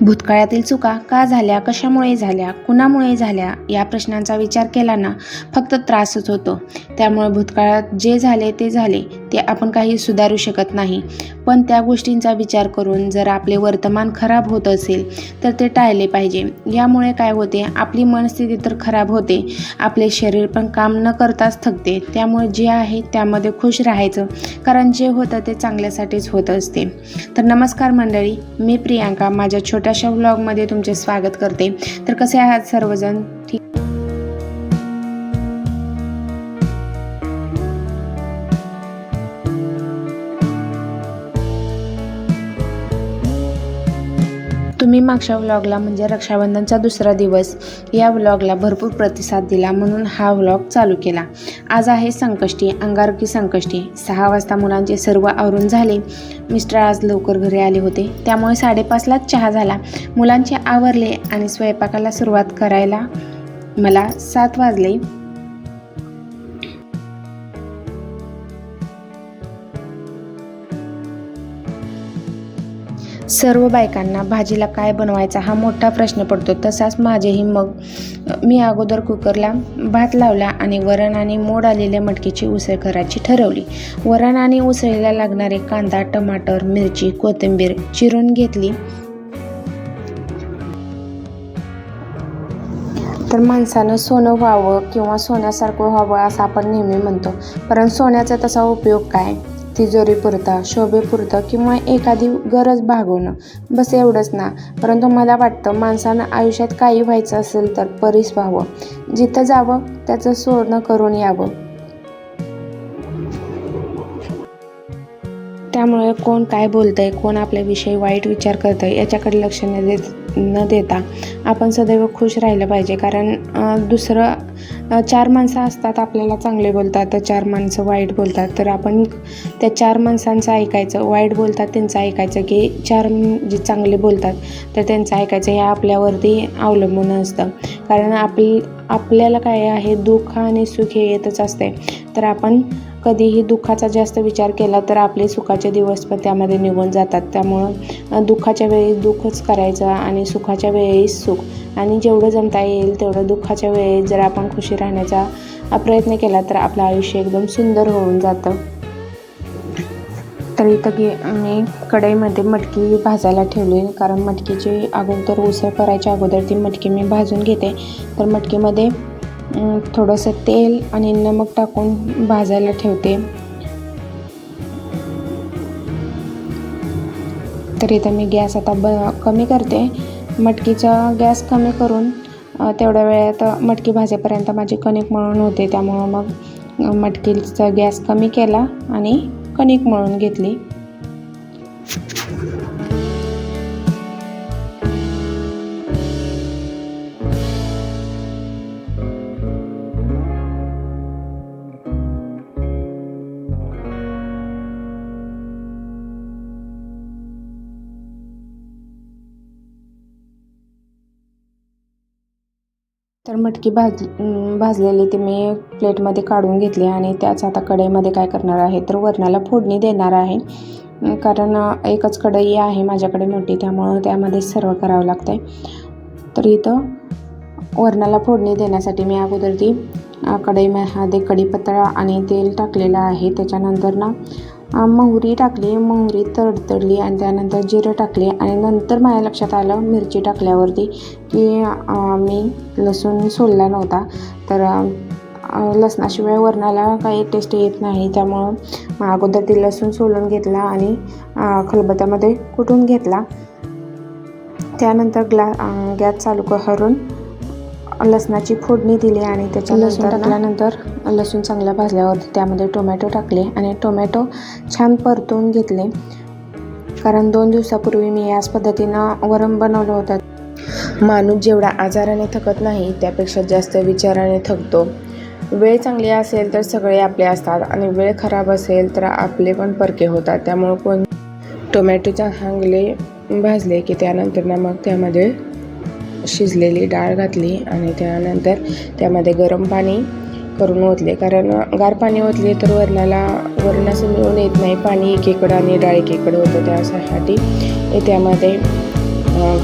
भूतकाळातील चुका का झाल्या कशामुळे झाल्या कुणामुळे झाल्या या प्रश्नांचा विचार केला ना फक्त त्रासच होतो. त्यामुळे भूतकाळात जे झाले ते झाले. ते आपण काही सुधारू शकत नाही. पण त्या गोष्टींचा विचार करून जर आपले वर्तमान खराब होत असेल तर ते टाळले पाहिजे. यामुळे काय होते? आपली मनस्थिती तर खराब होते. आपले शरीर पण काम न करताच थकते. त्यामुळे जे आहे त्यामध्ये खुश राहायचं. कारण जे होतं ते चांगल्यासाठीच होत असते. तर नमस्कार मंडळी मी प्रियांका. माझ्या छोट्याशा व्लॉगमध्ये तुमचे स्वागत करते. तर कसे आहात सर्वजण? ठीक तुम्ही मागच्या व्लॉगला म्हणजे रक्षाबंधनचा दुसरा दिवस या व्लॉगला भरपूर प्रतिसाद दिला म्हणून हा व्लॉग चालू केला. आज आहे संकष्टी अंगारकी संकष्टी. सहा वाजता मुलांचे सर्व आवरून झाले. मिस्टर आज लवकर घरी आले होते. त्यामुळे साडेपाचलाच चहा झाला. मुलांचे आवरले आणि स्वयंपाकाला सुरुवात करायला मला सात वाजले. सर्व बायकांना भाजीला काय बनवायचा हा मोठा प्रश्न पडतो. तसाच माझेही मग मी अगोदर कुकरला भात लावला आणि वरण आणि मोड आलेल्या मटकीची उसळ करायची ठरवली. वरण आणि उसळीला लागणारे कांदा टमाटर मिरची कोथिंबीर चिरून घेतली. तर माणसानं सोनं व्हावं किंवा सोन्यासारखं व्हावं असं आपण नेहमी म्हणतो. पण सोन्याचा तसा उपयोग काय? तिजोरीपुरता शोभेपुरतं किंवा एखादी गरज भागवणं बस एवढंच ना. परंतु मला वाटतं माणसानं आयुष्यात काही व्हायचं असेल तर परीस व्हावं. जिथं जावं त्याचं सोनं करून यावं. त्यामुळे कोण काय बोलतंय कोण आपल्याविषयी वाईट विचार करतंय याच्याकडे लक्ष न देत. न देता आपण सदैव खुश राहिलं पाहिजे. कारण दुसरं चार माणसं असतात आपल्याला चांगले बोलतात तर चार माणसं वाईट बोलतात. तर आपण त्या चार माणसांचं ऐकायचं वाईट बोलतात त्यांचं ऐकायचं की चार जे चांगले बोलतात तर त्यांचं ऐकायचं हे आपल्यावरती अवलंबून असतं. कारण आपली आपल्याला काय आहे दुःख आणि सुख हे येतच असते. तर आपण कधीही दुःखाचा जास्त विचार केला तर आपले सुखाचे दिवस पण त्यामध्ये निघून जातात. त्यामुळं दुःखाच्या वेळी दुःखच करायचं आणि सुखाच्या वेळी सुख. आणि जेवढं जमता येईल तेवढं दुःखाच्या वेळी जर आपण खुशी राहण्याचा प्रयत्न केला तर आपलं आयुष्य एकदम सुंदर होऊन जातं. तर इथं की मी कढईमध्ये मटकी भाजायला ठेवली कारण मटकीची अगोदर उसळ करायच्या अगोदर ती मटकी मी भाजून घेते. तर मटकीमध्ये थोडंसं तेल आणि नमक टाकून भाजायला ठेवते. तर इथं मी गॅस आता ब कमी करते. मटकीचा गॅस कमी करून तेवढ्या वेळात मटकी भाजेपर्यंत माझी कणिक मळून होते. त्यामुळं मग मटकीचा गॅस कमी केला आणि कणिक मळून घेतली. तर मटकी भाज भाजलेली ती मी प्लेटमध्ये काढून घेतली आणि त्याच आता कढईमध्ये काय करणार आहे तर वरणाला फोडणी देणार आहे. कारण एकच कढई आहे माझ्याकडे मोठी त्यामुळं त्यामध्ये सर्व करावं लागतं आहे तर इथं वरणाला फोडणी देण्यासाठी मी अगोदर ती कढईमध्ये कढीपत्ता आणि तेल टाकलेलं आहे. त्याच्यानंतर ना मोहरी टाकली मोहरी तडतडली आणि त्यानंतर जिरं टाकले आणि नंतर माझ्या लक्षात आलं मिरची टाकल्यावरती की मी लसूण सोलला नव्हता. तर लसणाशिवाय वरणाला काही टेस्ट येत नाही. त्यामुळं अगोदर ती लसूण सोलून घेतला आणि खलबत्यामध्ये कुटून घेतला. त्यानंतर ग्ला गॅस चालू करून लसणाची फोडणी दिली आणि त्याच्या लसूण टाकल्यानंतर लसूण चांगला भाजल्यावर त्यामध्ये टोमॅटो टाकले आणि टोमॅटो छान परतून घेतले. कारण दोन दिवसापूर्वी मी याच पद्धतीनं वरण बनवलं होतं. माणूस जेवढा आजाराने थकत नाही त्यापेक्षा जास्त विचाराने थकतो. वेळ चांगली असेल तर सगळे आपले असतात आणि वेळ खराब असेल तर आपले पण परके होतात. त्यामुळं कोण टोमॅटो चांगले भाजले की त्यानंतर ना मग त्यामध्ये शिजलेली डाळ घातली आणि त्यानंतर त्यामध्ये गरम पाणी करून ओतले. कारण गार पाणी ओतले तर वरणाला वरण असं मिळून येत नाही. पाणी एकीकडं आणि डाळ एकीकडे होतं त्यासाठी त्यामध्ये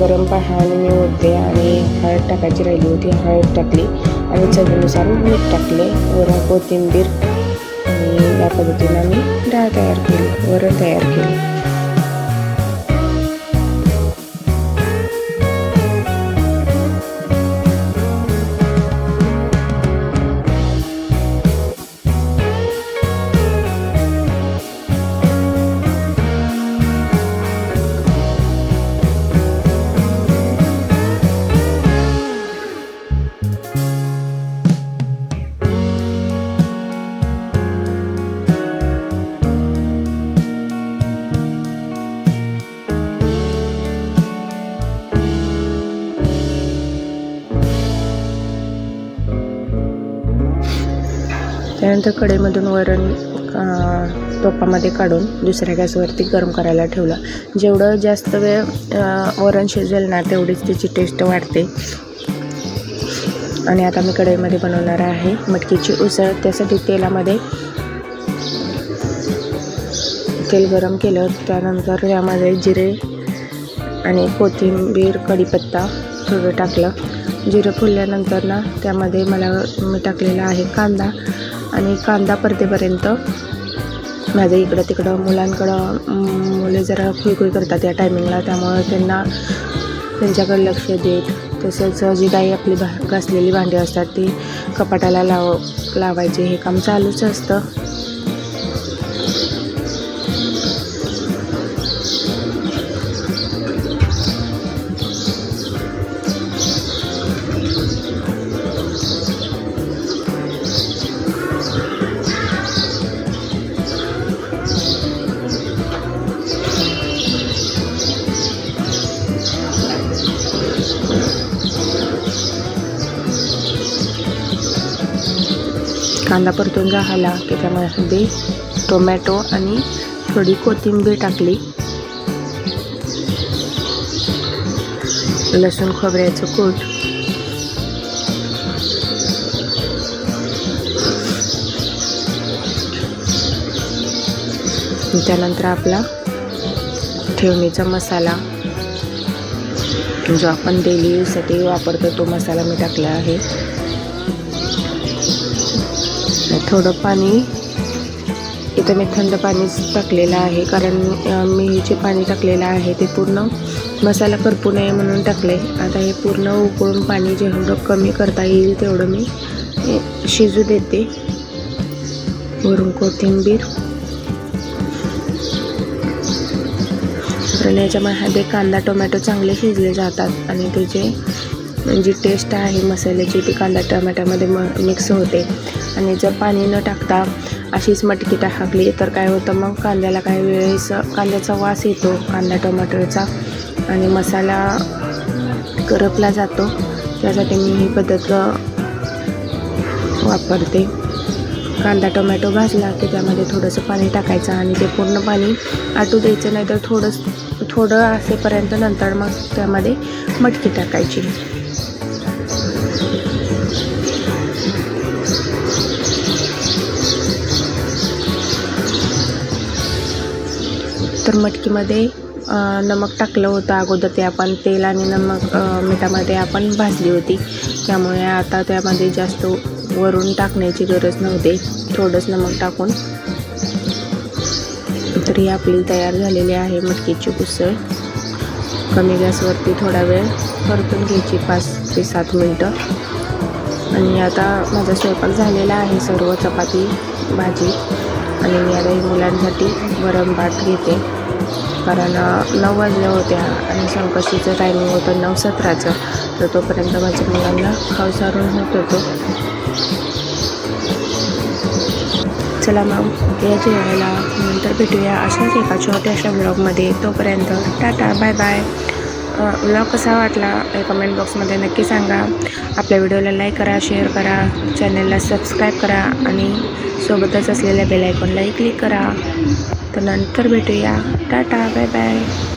गरम पाणी मी ओतले आणि हळद टाकायची राहिली होती. हळद टाकली आणि चवीनुसार मीठ टाकले. वरण कोथिंबीर आणि या पद्धतीने मी डाळ तयार केली. वरण तयार केली. त्यानंतर कढईमधून वरण टोपामध्ये काढून दुसऱ्या गॅसवरती गरम करायला ठेवलं. जेवढं जास्त वेळ वरण शिजेल ना तेवढीच त्याची टेस्ट वाढते. आणि आता मी कढईमध्ये बनवणार आहे मटकीची उसळ. त्यासाठी तेलामध्ये तेल गरम केलं. त्यानंतर त्यामध्ये जिरे आणि कोथिंबीर कढीपत्ता थोडं टाकलं. जिरं फुलल्यानंतर ना त्यामध्ये मला मी टाकलेला आहे कांदा. आणि कांदा परतेपर्यंत माझं इकडं तिकडं मुलांकडं मुले जरा खुळखुळ करतात या टायमिंगला त्यामुळं त्यांना त्यांच्याकडे लक्ष देत तसंच जी काही आपली भा घासलेली भांडी असतात ती कपाटाला लाव लावायचे. हे काम चालूच असतं. कांदा परतून झाला की त्यामध्ये टोमॅटो आणि थोडी कोथिंबीर टाकली. लसूण खोबऱ्याचं कूट. त्यानंतर आपला ठेवणीचा मसाला. जो आपण डेली यूजसाठी वापरतो तो मसाला मी टाकला आहे. थोडं पाणी इथं मी थंड पाणीच टाकलेलं आहे कारण मी जे पाणी टाकलेलं आहे ते पूर्ण मसाला करपू नये म्हणून टाकले आता हे पूर्ण उकळून पाणी जेवढं कमी करता येईल तेवढं मी शिजू देते. वरून कोथिंबीर. कारण याच्यामध्ये कांदा टोमॅटो चांगले शिजले जातात आणि त्याचे जी टेस्ट आहे मसाल्याची ती कांदा टोमॅटोमध्ये म मिक्स होते. आणि जर पाणी न टाकता अशीच मटकी टाकली तर काय होतं मग कांद्याला काही वेळेस कांद्याचा वास येतो कांदा टोमॅटोचा. आणि मसाला करपला जातो. त्यासाठी मी ही पद्धत वापरते. कांदा टोमॅटो भाजला की त्यामध्ये थोडंसं पाणी टाकायचं आणि ते पूर्ण पाणी आटू द्यायचं नाही तर थोडं थोडं असेपर्यंत नंतर मग त्यामध्ये मटकी टाकायची. तर मटकीमध्ये नमक टाकलं होतं अगोदर ते आपण तेल आणि नमक मिठामध्ये आपण भाजली होती. त्यामुळे आता त्यामध्ये जास्त वरून टाकण्याची गरज नव्हती. थोडंच नमक टाकून तर ही आपली तयार झालेली आहे मटकीची उसळ. कमी गॅसवरती थोडा वेळ परतून घ्यायची पाच ते सात मिनटं. आणि आता माझा स्वयंपाक झालेला आहे सर्व चपाती भाजी. आणि मी आता ही मुलांसाठी वरण भात घेते. कारण नऊ वाजल्या होत्या आणि संकष्टीचं टायमिंग होतं नऊ सतराचं. तर तोपर्यंत माझ्या मुलांना खावसारून होत होतो. चला मग या जेवायला नंतर भेटूया अशाच एका छोट्याशा ब्लॉगमध्ये तोपर्यंत टाटा बाय बाय. ब्लॉग कसा वाटला हे कमेंट बॉक्समध्ये नक्की सांगा. आपल्या व्हिडिओला लाईक करा शेअर करा चॅनलला सबस्क्राईब करा आणि सोबतच असलेल्या बेलायकॉनलाही क्लिक करा. तर नंतर भेटूया. Tata bye bye